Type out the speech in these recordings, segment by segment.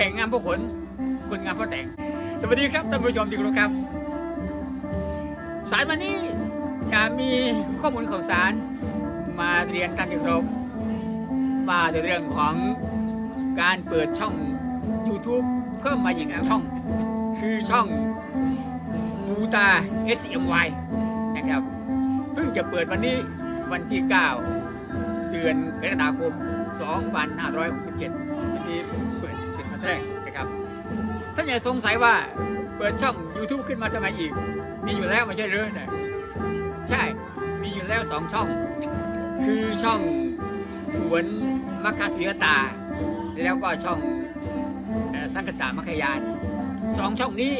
แต่งงานพวกขนคนงานพ่อแต่ง สวัสดีครับท่านผู้ชมที่เคารพครับ สายวันนี้จะมีข้อมูลข่าวสาร มาเรียนท่านที่เคารพว่าในเรื่องของการเปิดช่อง YouTube เพิ่มมาอีกหนึ่งช่อง คือช่องบูตา SMY นะครับเพิ่งจะเปิดวันนี้วันที่ 9 เดือนกรกฎาคม 2567วันนี้เปิดเป็นวัน แรกนะครับท่านอย่าสงสัยว่าเปิดช่อง YouTube ขึ้นมาทำไมอีก มีอยู่แล้วไม่ใช่หรือนะใช่มีอยู่แล้วสองช่อง คือช่องสวนมัคคาศิรตา แล้วก็ช่องสังคตามัคคยานสองช่องนี้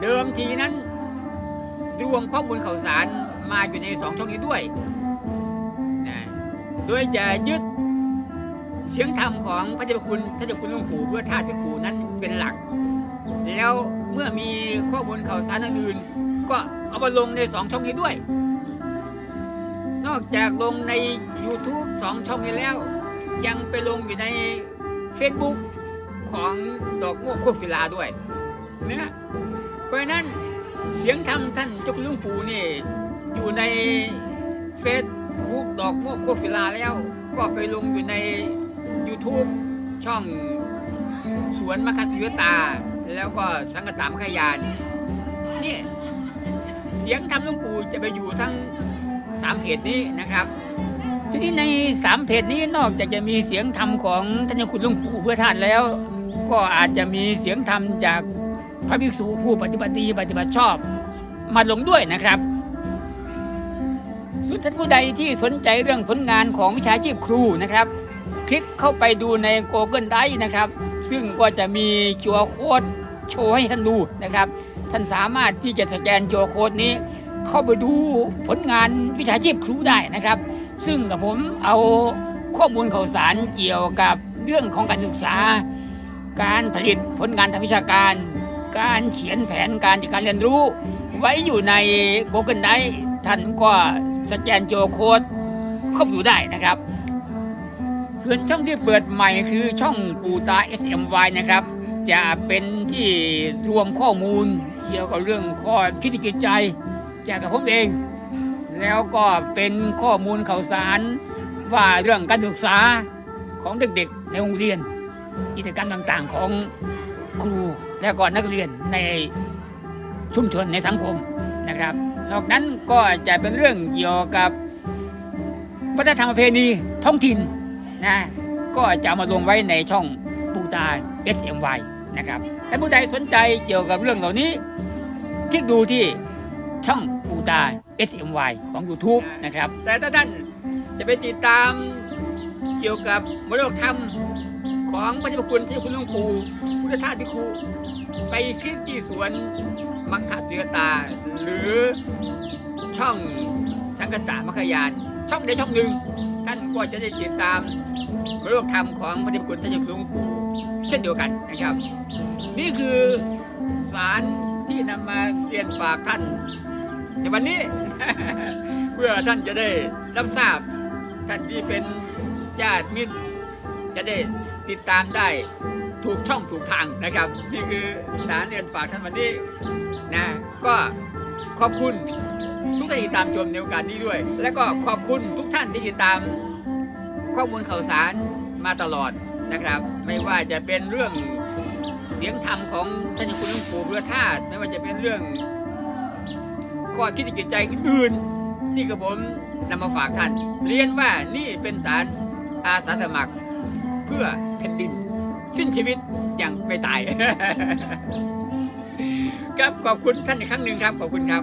เดิมทีนั้นรวมข้อมูลข่าวสารมาอยู่ในสองช่องนี้ด้วยนะโดยจะยึด เสียงธรรมของพระเจ้าคุณพระเจ้าคุณหลวงปู่เพื่อธาตุพิคูนั้นเป็นหลัก แล้วเมื่อมีข้อมูลข่าวสารอื่นๆก็เอามาลงในสองช่องนี้ด้วย นอกจากลงใน YouTube สองช่องนี้แล้ว ยังไปลงอยู่ใน Facebook ของดอกม่วงโคกศิลาด้วยนะเพราะนั้นเสียงธรรมท่านเจ้าคุณหลุงปู่นี่ อยู่ในเฟซบุ๊กดอกม่วงโคกศิลาแล้ว ก็ไปลงอยู่ใน YouTube ช่องสวนมัคคศิวตา แล้วก็สังกตามขยานนี่เสียงธรรมหลุงปู่จะไปอยู่ทั้งสามเพจนี้นะครับ ทีนี้ในสามเพจนี้นอกจากจะมีเสียงธรรมของท่านยคุณหลุงปู่เพื่อท่านแล้ว ก็อาจจะมีเสียงธรรมจากพระภิกษุผู้ปฏิบัติดีปฏิบัติชอบมาลงด้วยนะครับส่วนท่านผู้ใดที่สนใจเรื่องผลงานของวิชาชีพครูนะครับ ลิกเข้าไปดูใน Google Drive นะครับ ซึ่งก็จะมีชัวโค้ดโชว์ให้ท่านดูนะครับ ท่านสามารถที่จะสแกนชัวโค้ดนี้ เข้าไปดูผลงานวิชาชีพครูได้นะครับ ซึ่งกับผมเอาข้อมูลข่าวสารเกี่ยวกับเรื่องของการศึกษา การผลิตผลงานทางวิชาการ การเขียนแผนการจัดการเรียนรู้ ไว้อยู่ใน Google Drive ท่านก็สแกนโจโค้ดเข้าไปดูได้นะครับ ส่วนช่องที่เปิดใหม่คือช่องปูตา SMY นะครับ จะเป็นที่รวมข้อมูลเกี่ยวกับเรื่องข้อคิดจิตใจจากกับผมเอง แล้วก็เป็นข้อมูลข่าวสารว่าเรื่องการศึกษาของเด็กๆในโรงเรียน กิจกรรมต่างๆของครูและก็นักเรียนในชุมชนในสังคมนะครับ นอกนั้นก็จะเป็นเรื่องเกี่ยวกับวัฒนธรรมประเพณีท้องถิ่น นะ ก็จะมาลงไว้ในช่องปูตา SMY นะครับถ้าผู้ใดสนใจเกี่ยวกับเรื่องเหล่านี้คลิกดูที่ช่องปูตา SMY ของ YouTube นะครับ แต่ถ้าท่านจะไปติดตามเกี่ยวกับมรดกธรรมของพระเจ้าคุณที่คุณหลวงปู่พุทธทาสพิคูไปคลิกที่สวนมังคคเสือตา หรือช่องสังกตามัคคยาน ช่องใดช่องหนึ่ง ท่านก็จะได้ติดตาม รื่องธรรมของพระเจ้าคุณท่านเจ้าคุณหลวงปู่เช่นเดียวกันนะครับ นี่คือสารที่นำมาเรียนฝากท่านในวันนี้ เพื่อท่านจะได้รับทราบท่านที่เป็นญาติมิตรจะได้ติดตามได้ถูกช่องถูกทางนะครับ นี่คือสารเรียนฝากท่านวันนี้นะก็ขอบคุณทุกท่านที่ติดตามชมในโอกาสนี้ด้วย และก็ขอบคุณทุกท่านที่ติดตาม ข้อมูลข่าวสารมาตลอดนะครับ ไม่ว่าจะเป็นเรื่องเสียงธรรมของท่านคุณหลวงปู่เรือธาตุไม่ว่าจะเป็นเรื่องข้อคิดจิตใจอื่นที่กระผมนำมาฝากท่าน เรียนว่านี่เป็นสารอาสาสมัครเพื่อแผ่นดินสิ้นชีวิตอย่างไม่ตาย ครับขอบคุณท่านอีกครั้งหนึ่งครับ ขอบคุณครับ